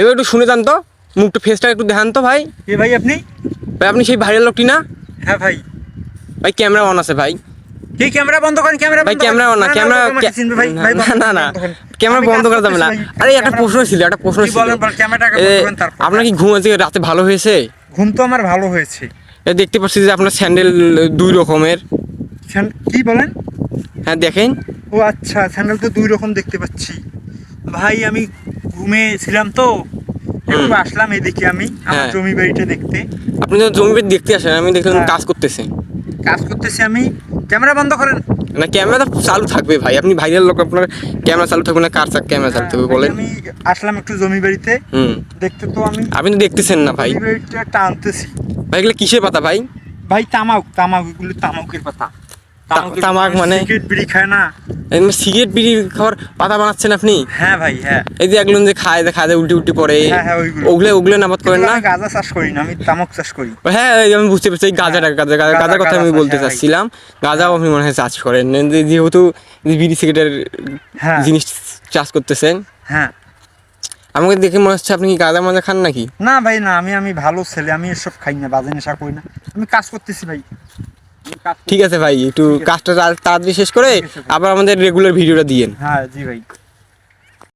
এবার একটু শুনে যান তো মুখটা ফেসটা একটু দেখান তো ভাই। এ ভাই আপনি? ভাই আপনি সেই ভাইরাল লোকটি না? হ্যাঁ ভাই। ভাই ক্যামেরা অন আছে ভাই। কি ক্যামেরা বন্ধ করেন ক্যামেরা ভাই ক্যামেরা অন না ক্যামেরা ভাই ভাই না না না ক্যামেরা বন্ধ করা যাবে না। আরে একটা প্রশ্ন ছিল একটা প্রশ্ন ছিল। আপনার কি ঘুম আছে? রাতে ভালো হয়েছে? ঘুম তো আমার ভালো হয়েছে। এ, দেখতে পাচ্ছি যে আপনার স্যান্ডেল দুই রকমের। কি বলেন? হ্যাঁ দেখেন। ও আচ্ছা স্যান্ডেল তো দুই রকম দেখতে পাচ্ছি। ভাই আমি ঘুমে ছিলাম তো একটু আসলাম এদিকে আমি আমার হ্যাঁ। জমি বাড়িটা দেখতে। আপনি তো জমি বেদ দেখতে আসেন আমি দেখলাম হ্যাঁ। কাজ করতেছেন কাজ করতেছি আমি ক্যামেরা বন্ধ করেন। না ক্যামেরা চালু থাকবে ভাই আপনি ভাইরাল লোক আপনার ক্যামেরা চালু থাকবে না কার ক্যামেরা চালু থাকবে হ্যাঁ, বলেন। আমি আসলাম একটু জমি বাড়িতে হুম। দেখতে তো আমি আপনি তো দেখতেছেন না ভাই। টানতেছি। ভাই এগুলো কিসের পাতা ভাই? ভাই তামাক তামাক এগুলো তামাকের পাতা। তামাক মানে? সিগারেট বিড়ি খায় না। সিগারেট বিড়ি খাওয়ার পাতা বানাচ্ছেন আপনি? হ্যাঁ ভাই হ্যাঁ। এই যে একজন যে খায় খায় উল্টি উল্টি পড়ে হ্যাঁ, হ্যাঁ, ওগুলো ওগুলো নাবাদ করেন না? গাঁজা চাষ করি না আমি তামাক চাষ করি। হ্যাঁ আমি বুঝতে পারছি গাঁজাটা গাঁজা গাঁজা- গাঁজার কথা আমি বলতে হ্যাঁ, চাচ্ছিলাম। গাঁজাও আপনি মনে হয় চাষ করেন। যেহেতু বিড়ি সিগারেটের হ্যাঁ। জিনিস চাষ করতেছেন হ্যাঁ। আমাকে দেখে মনে হচ্ছে আপনি কি গাঁজা মাজা খান নাকি? না ভাই না আমি আমি ভালো ছেলে আমি এসব খাই না বাজে নেশা করি না। আমি কাজ করতেছি ভাই। ঠিক আছে ভাই একটু কাজটা তাড়াতাড়ি শেষ করে। আবার আমাদের রেগুলার ভিডিওটা দিয়েন হ্যাঁ জি ভাই।